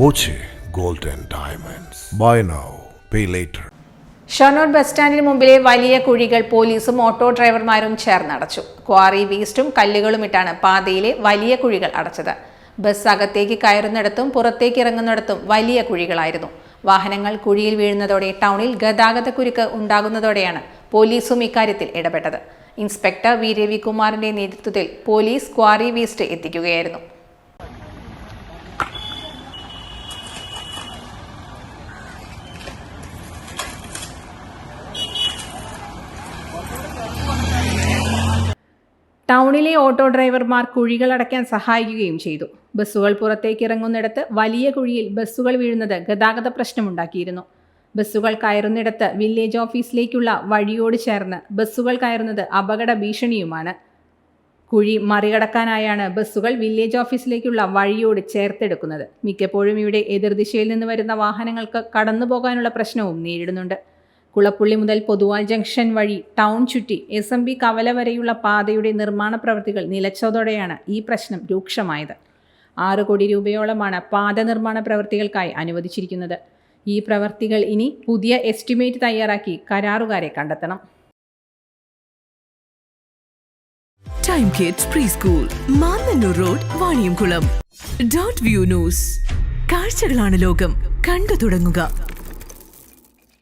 Boche gold and Diamonds. Buy now, pay later. Shoranur bus സ്റ്റാൻഡിന് മുമ്പിലെ വലിയ കുഴികൾ പോലീസും ഓട്ടോ ഡ്രൈവർമാരും ചേർന്നടച്ചു. ക്വാറി വേസ്റ്റും കല്ലുകളും ഇട്ടാണ് പാതയിലെ വലിയ കുഴികൾ അടച്ചത്. ബസ് അകത്തേക്ക് കയറുന്നിടത്തും പുറത്തേക്ക് ഇറങ്ങുന്നിടത്തും വലിയ കുഴികളായിരുന്നു. വാഹനങ്ങൾ കുഴിയിൽ വീഴുന്നതോടെ ടൗണിൽ ഗതാഗതക്കുരുക്ക് ഉണ്ടാകുന്നതോടെയാണ് പോലീസും ഇക്കാര്യത്തിൽ ഇടപെട്ടത്. ഇൻസ്പെക്ടർ വി രവികുമാറിന്റെ നേതൃത്വത്തിൽ പോലീസ് ക്വാറി വേസ്റ്റ് എത്തിക്കുകയായിരുന്നു. ടൗണിലെ ഓട്ടോ ഡ്രൈവർമാർ കുഴികൾ അടയ്ക്കാൻ സഹായിക്കുകയും ചെയ്തു. ബസ്സുകൾ പുറത്തേക്ക് ഇറങ്ങുന്നിടത്ത് വലിയ കുഴിയിൽ ബസ്സുകൾ വീഴുന്നത് ഗതാഗത പ്രശ്നമുണ്ടാക്കിയിരുന്നു. ബസ്സുകൾ കയറുന്നിടത്ത് വില്ലേജ് ഓഫീസിലേക്കുള്ള വഴിയോട് ചേർന്ന് ബസ്സുകൾ കയറുന്നത് അപകട ഭീഷണിയുമാണ്. കുഴി മറികടക്കാനായാണ് ബസ്സുകൾ വില്ലേജ് ഓഫീസിലേക്കുള്ള വഴിയോട് ചേർത്തെടുക്കുന്നത്. മിക്കപ്പോഴും ഇവിടെ എതിർദിശയിൽ നിന്ന് വരുന്ന വാഹനങ്ങൾക്ക് കടന്നു പോകാനുള്ള പ്രശ്നവും നേരിടുന്നുണ്ട്. കുളപ്പുള്ളി മുതൽ പൊതുവാൾ ജംഗ്ഷൻ വഴി ടൗൺ ചുറ്റി എസ് എം ബി കവല വരെയുള്ള പാതയുടെ നിർമ്മാണ പ്രവൃത്തികൾ നിലച്ചതോടെയാണ് ഈ പ്രശ്നം രൂക്ഷമായത്. ആറ് കോടി രൂപയോളമാണ് പാത നിർമ്മാണ പ്രവൃത്തികൾക്കായി അനുവദിച്ചിരിക്കുന്നത്. ഈ പ്രവൃത്തികൾ ഇനി പുതിയ എസ്റ്റിമേറ്റ് തയ്യാറാക്കി കരാറുകാരെ കണ്ടെത്തണം. Time kids pre school Mannanur road Vaniyamkulam dot view news കാഴ്ചകളാണ് ലോകം. കണ്ടു തുടങ്ങുക.